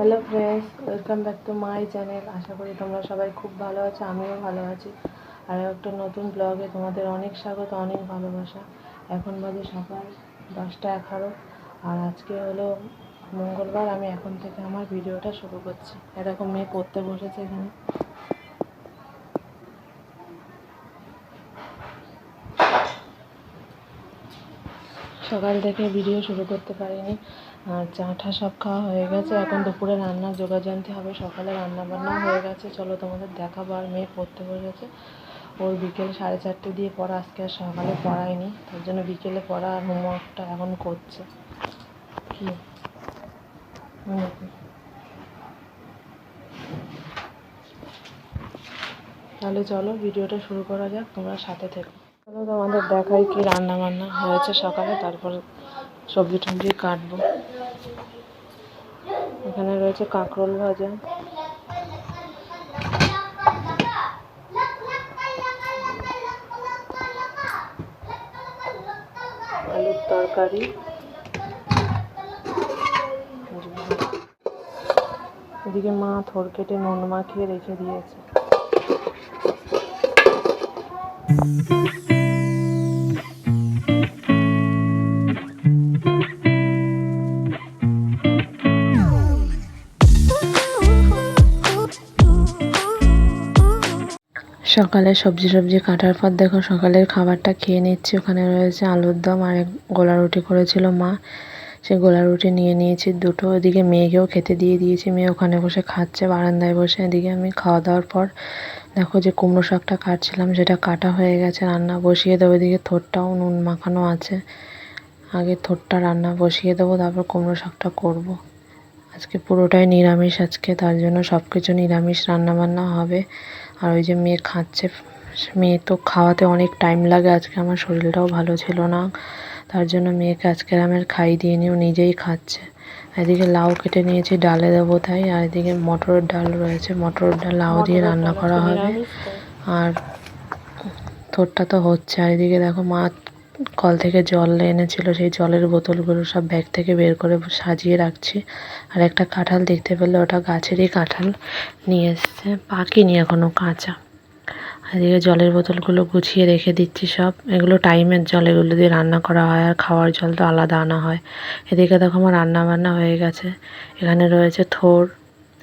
Hello friends welcome back to my channel আশা করি তোমরা সবাই খুব ভালো আছো, আমিও ভালো আছি। আর একটা নতুন ব্লগে তোমাদের অনেক স্বাগত, অনেক ভালোবাসা। এখন বাজে সকাল দশটা এগারো। আর আজকে হলো মঙ্গলবার, আমি এখন থেকে আমার ভিডিওটা শুরু করছি। এরকম মেয়ে পড়তে বসেছে এখানে। সকাল থেকে ভিডিও শুরু করতে পারিনি। আর চা টা সব খাওয়া হয়ে গেছে। এখন দুপুরে রান্নার যোগাযান্তি হবে। সকালে রান্না বান্না হয়ে গেছে। চলো তোমাদের দেখাবো আর মেয়ে পড়তে বসেছে। ওর বিকেল সাড়ে চারটে দিয়ে পড়া। আজকে আর সকালে পড়ায়নি। তার জন্য বিকেলে পড়া আর হোমওয়ার্কটা এখন করছে। কি। তাহলে চলো, ভিডিওটা শুরু করা যাক। তোমরা সাথে থেকো। চলো তোমাদের দেখাই কি রান্না বান্না হয়েছে সকালে, তারপর সবজি টবজি কাটবো। এখানে রয়েছে কাঁকরোল ভাজা। আলুর তরকারি। এদিকে মা থর কেটে নুন মাখিয়ে রেখে দিয়েছে। সকালে সবজি সবজি কাটার পর দেখো সকালের খাবারটা খেয়ে নিচ্ছি। ওখানে রয়েছে আলুর দম আর এক গোলা রুটি করেছিল মা। সে গোলা রুটি নিয়ে নিয়েছি দুটো। ওদিকে মেয়েকেও খেতে দিয়ে দিয়েছি। মেয়ে ওখানে বসে খাচ্ছে, বারান্দায় বসে। এদিকে আমি খাওয়া দাওয়ার পর দেখো যে কুমড়ো শাকটা কাটছিলাম, সেটা কাটা হয়ে গেছে। রান্না বসিয়ে দেবো। এদিকে থোরটাও নুন মাখানো আছে। আগে থোরটা রান্না বসিয়ে দেবো, তারপর কুমড়ো শাকটা করব। আজকে পুরোটাই নিরামিষ আজকে, তার জন্য সব কিছু নিরামিষ রান্নাবান্না হবে। আর ওই যে মেয়ে খাচ্ছে মেয়ে তো খাওয়াতে অনেক টাইম লাগে আজকে আমার শরীরটাও ভালো ছিল না। তার জন্য মেয়েকে আজকে আমার খাই দিয়ে নিও নিজেই খাচ্ছে। এদিকে লাউ কেটে নিয়েছি ডালে দেবো তাই আর এদিকে মটরের ডাল রয়েছে মটরের ডাল লাউ দিয়ে রান্না করা হবে। আর তোরটা তো হচ্ছে আর এদিকে দেখো মা কল থেকে জল এনেছিল, সেই জলের বোতলগুলো সব ব্যাগ থেকে বের করে সাজিয়ে রাখছি। আর একটা কাঁঠাল দেখতে পেলে, ওটা গাছেরই কাঁঠাল নিয়ে এসছে। পাকিনি এখনও কাঁচা। এদিকে জলের বোতলগুলো গুছিয়ে রেখে দিচ্ছি সব। এগুলো টাইমের জল, এগুলো দিয়ে রান্না করা হয়। আর খাওয়ার জল তো আলাদা আনা হয়। এদিকে দেখো আমার রান্না বান্না হয়ে গেছে। এখানে রয়েছে থোর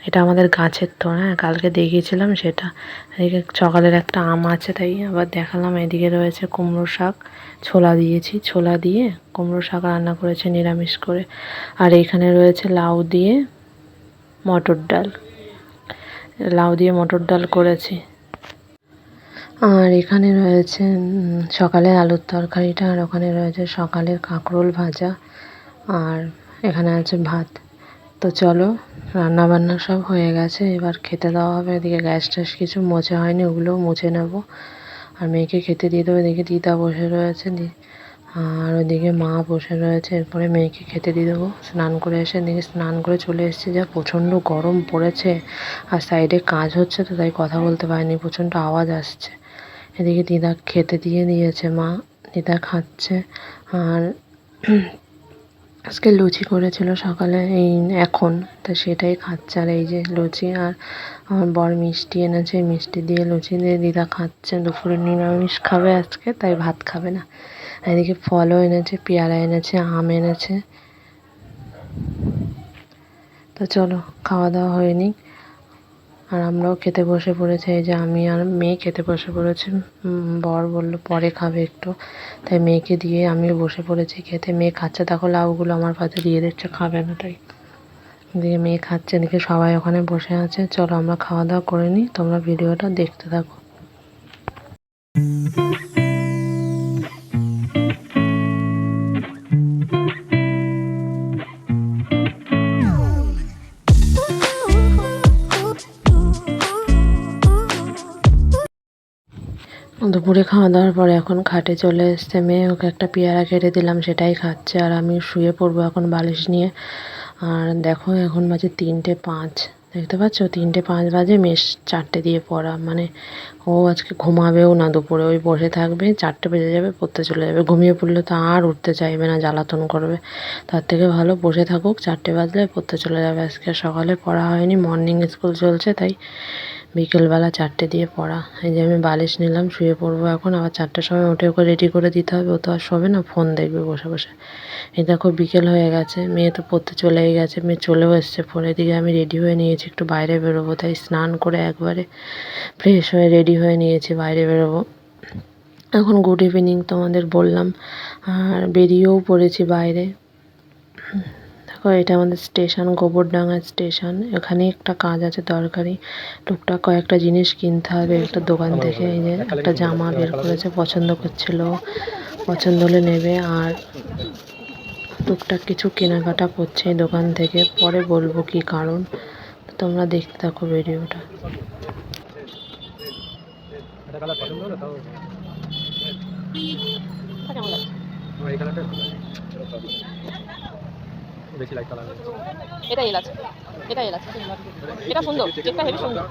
এটা আমাদের গাছের থোর হ্যাঁ কালকে দেখিয়েছিলাম সেটা। এদিকে সকালের একটা আম আছে তাই আবার দেখালাম এদিকে রয়েছে কুমড়ো শাক ছোলা দিয়েছি ছোলা দিয়ে কুমড়ো শাক রান্না করেছে নিরামিষ করে। আর এখানে রয়েছে লাউ দিয়ে মটর ডাল। লাউ দিয়ে মটর ডাল করেছি। আর এখানে রয়েছে উম, সকালের আলুর তরকারিটা আর ওখানে রয়েছে সকালের কাঁকরোল ভাজা আর এখানে আছে ভাত। তো চলো রান্না বান্না সব হয়ে গেছে, এবার খেতে দেওয়া হবে। এদিকে গ্যাস ট্যাস কিছু মোছা হয়নি, ওগুলোও মুছে নেব। আর মেয়েকে খেতে দিয়ে দেবো, এদিকে দিদা বসে রয়েছে আর ওদিকে মা বসে রয়েছে, এরপরে মেয়েকে খেতে দিয়ে দেবো। স্নান করে এসে এদিকে স্নান করে চলে এসেছি, যা প্রচণ্ড গরম পড়েছে, আর সাইডে কাজ হচ্ছে তো, তাই কথা বলতে পারিনি, প্রচণ্ড আওয়াজ আসছে। এদিকে দিদা খেতে দিয়ে দিয়েছে, মা দিদা খাচ্ছে, আর আজকে লুচি করেছিল সকালে, এই এখন। তা সেটাই খাচ্ছে আর এই যে লুচি আর আমার বর মিষ্টি এনেছে, মিষ্টি দিয়ে লুচি দিয়ে দিদা খাচ্ছে। দুপুরে নিরামিষ খাবে আজকে, তাই ভাত খাবে না। এদিকে ফলও এনেছে, পেয়ারা এনেছে, আম এনেছে। তো চলো, খাওয়া দাওয়া হয়নি আর আমরাও খেতে বসে পড়েছি, এই যে আমি আর মেয়ে খেতে বসে পড়েছি। বর বলল, পরে খাবে একটু। তাই মেয়েকে দিয়ে আমি বসে পড়েছি খেতে। মেয়ে খাচ্ছে, দেখো লাউগুলো আমার পাশে দিয়ে দিচ্ছে, খাবে না তাই। দিয়ে মেয়ে খাচ্ছে এদিকে সবাই ওখানে বসে আছে। চলো আমরা খাওয়া দাওয়া করে নিই, তোমরা ভিডিওটা দেখতে থাকো। দুপুরে খাওয়া দাওয়ার পরে এখন খাটে চলে এসছে মেয়ে। ওকে একটা পেয়ারা কেটে দিলাম, সেটাই খাচ্ছে। আর আমি শুয়ে পড়ব এখন বালিশ নিয়ে। আর দেখো এখন বাজে তিনটে পাঁচ। দেখতে পাচ্ছ? তিনটে পাঁচ বাজে মেশ চারটে দিয়ে পড়া। মানে ও আজকে ঘুমাবেও না দুপুরে। ওই বসে থাকবে, চারটে বেজে যাবে, পড়তে চলে যাবে। ঘুমিয়ে পড়লে তো আর উঠতে চাইবে না, জ্বালাতন করবে। তার থেকে ভালো বসে থাকুক, চারটে বাজলে পড়তে চলে যাবে। আজকে সকালে পড়া হয়নি মর্নিং স্কুল চলছে, তাই বিকেলবেলা চারটে দিয়ে পড়া। এই যে আমি বালিশ নিলাম, শুয়ে পড়ব এখন। আবার চারটের সময় উঠে ওকে রেডি করে দিতে হবে। ও তো আর শোবে না ফোন দেখবে বসে বসে। এই দেখো বিকেল হয়ে গেছে, মেয়ে তো পড়তে চলেই গেছে। মেয়ে চলেও এসছে ফোন এদিকে আমি রেডি হয়ে নিয়েছি, একটু বাইরে বেরোবো। তাই স্নান করে একবারে ফ্রেশ হয়ে রেডি হয়ে নিয়েছি, বাইরে বেরোবো। এখন গুড ইভিনিং তোমাদের বললাম। আর বেরিয়েও পড়েছি বাইরে। এটা আমাদের স্টেশন গোবরডাঙ্গা স্টেশন। এখানে একটা কাজ আছে দরকারি। টুকটাক কয়েকটা জিনিস কিনতে হবে। একটা দোকান থেকে এই যে একটা জামা বের করেছে পছন্দ করছিল। পছন্দ হলে নেবে। আর টুকটাক কিছু কেনাকাটা করছে দোকান থেকে। পরে বলব কি কারণ। তোমরা দেখতে থাকো ভিডিওটা। এই কালারটা বেশি লাইট কালার এটা সুন্দর। চেকটা হেভি সুন্দর।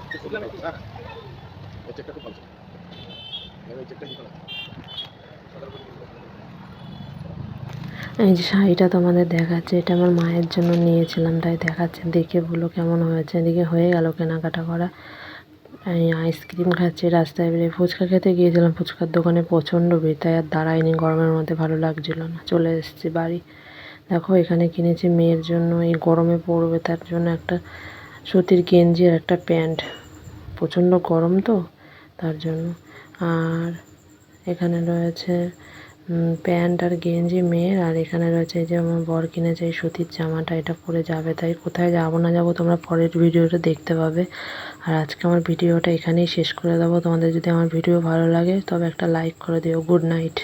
এই যে শাড়িটা তোমাদের দেখাচ্ছে এটা আমার মায়ের জন্য নিয়েছিলাম তাই দেখাচ্ছে দেখে বলো কেমন হয়েছে। এদিকে হয়ে গেল কেনাকাটা করা। এই আইসক্রিম খাচ্ছি রাস্তায় বেরিয়ে। ফুচকা খেতে গিয়েছিলাম ফুচকার দোকানে প্রচণ্ড ভিড় তাই আর দাঁড়ায়নি গরমের মধ্যে ভালো লাগছিল না। চলে এসেছি বাড়ি। দেখো, এখানে কিনেছি মেয়ের জন্য, এই গরমে পরবে, তার জন্য একটা সুতির গেঞ্জি আর একটা প্যান্ট। প্রচণ্ড গরম তো, তার জন্য। আর এখানে রয়েছে প্যান্ট আর গেঞ্জি মেয়ের, আর এখানে রয়েছে যে আমার বর কিনেছে এই সুতির জামাটা, এটা পরে যাবে। তাই কোথায় যাব না যাব তোমরা পরের ভিডিওটা দেখতে পাবে। আর আজকে আমার ভিডিওটা এখানেই শেষ করে দেবো। তোমাদের যদি আমার ভিডিও ভালো লাগে, তবে একটা লাইক করে দিও। Good night.